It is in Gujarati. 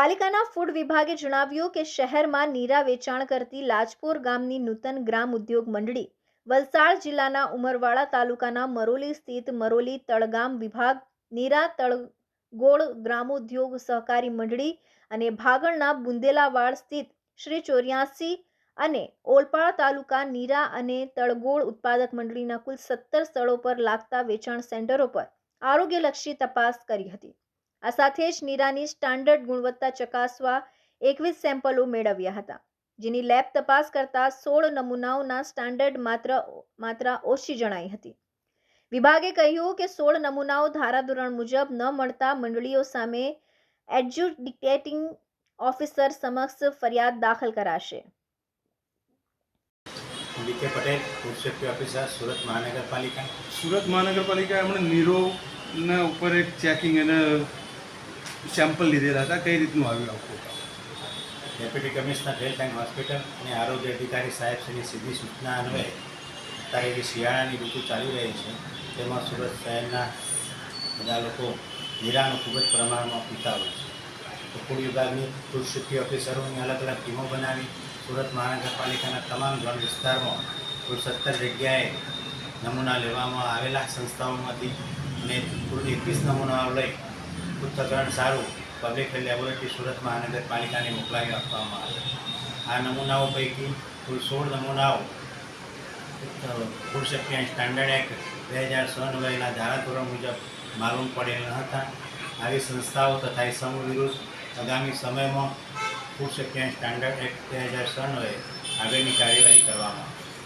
પાલિકાના ફૂડ વિભાગે જણાવ્યું કે શહેરમાં નીરા વેચાણ કરતી લાજપોર ગામની નૂતન ગ્રામ ઉદ્યોગ મંડળી વલસાડ જિલ્લાના ઉમરવાડા તાલુકાના મરોલી સ્થિત મરોલી તળગામ વિભાગ, નીરા તળગોળ ગ્રામોદ્યોગ સહકારી મંડળી અને ભાગળના બુંદેલાવાડ સ્થિત શ્રી ચોર્યાસી અને ઓલપાડ તાલુકા નીરા અને તળગોળ ઉત્પાદક મંડળીના કુલ સત્તર સ્થળો પર લાગતા વેચાણ સેન્ટરો પર આરોગ્યલક્ષી તપાસ કરી હતી. આ સાથે જ નીરાની સ્ટાન્ડર્ડ ગુણવત્તા ચકાસવા એકવીસ સેમ્પલો મેળવ્યા હતા જેની લેબ તપાસ કરતા સોળ નમૂનાઓના સ્ટાન્ડર્ડ માત્ર માત્રા ઓછી જણાઈ હતી. વિભાગે કહ્યું કે સોળ નમૂનાઓ ધારાધોરણ મુજબ ન મળતા મંડળીઓ સામે એડજ્યુડિકેટિંગ ઓફિસર સમક્ષ ફરિયાદ દાખલ કરાશે. D K Patel food safety officer Surat મહાનગરપાલિકા. સુરત મહાનગરપાલિકા એમણે નીરોના ઉપર એક ચેકિંગ અને સેમ્પલ લીધેલા હતા, કઈ રીતનું આવ્યું આખું deputy commissioner health and hospital અને આરોગ્ય અધિકારી સાહેબશ્રીની સીધી સૂચના અન્વયે અત્યારે જે શિયાળાની ઋતુ ચાલી રહી છે. તેમાં સુરત શહેરના બધા લોકો નીરાનું ખૂબ જ પ્રમાણમાં પીતા હોય છે. તો ફૂડ વિભાગની ફૂડ ઓફિસરોની અલગ અલગ ટીમો બનાવી સુરત મહાનગરપાલિકાના તમામ ઝોન વિસ્તારમાં કુલ સત્તર જગ્યાએ નમૂના લેવામાં આવેલા સંસ્થાઓમાંથી અને કુલ એકવીસ નમૂનાઓ લઈ પૃથ્થકરણ સારું પબ્લિક હેલ્થ લેબોરેટરી સુરત મહાનગરપાલિકાને મોકલાવી આપવામાં આવે. આ નમૂનાઓ પૈકી કુલ સોળ નમૂનાઓ ફૂડ સ્ટાન્ડર્ડ એક્ટ બે હજાર છ નવેના ધારાધોરણ મુજબ માલુમ પડેલ ન હતા. આવી સંસ્થાઓ તથા સમૂહ વિરુદ્ધ આગામી સમયમાં ફૂડ સેફ્ટી સ્ટાન્ડર્ડ એક્ટ બે હજાર છ નવે આગળની કાર્યવાહી કરવામાં આવશે.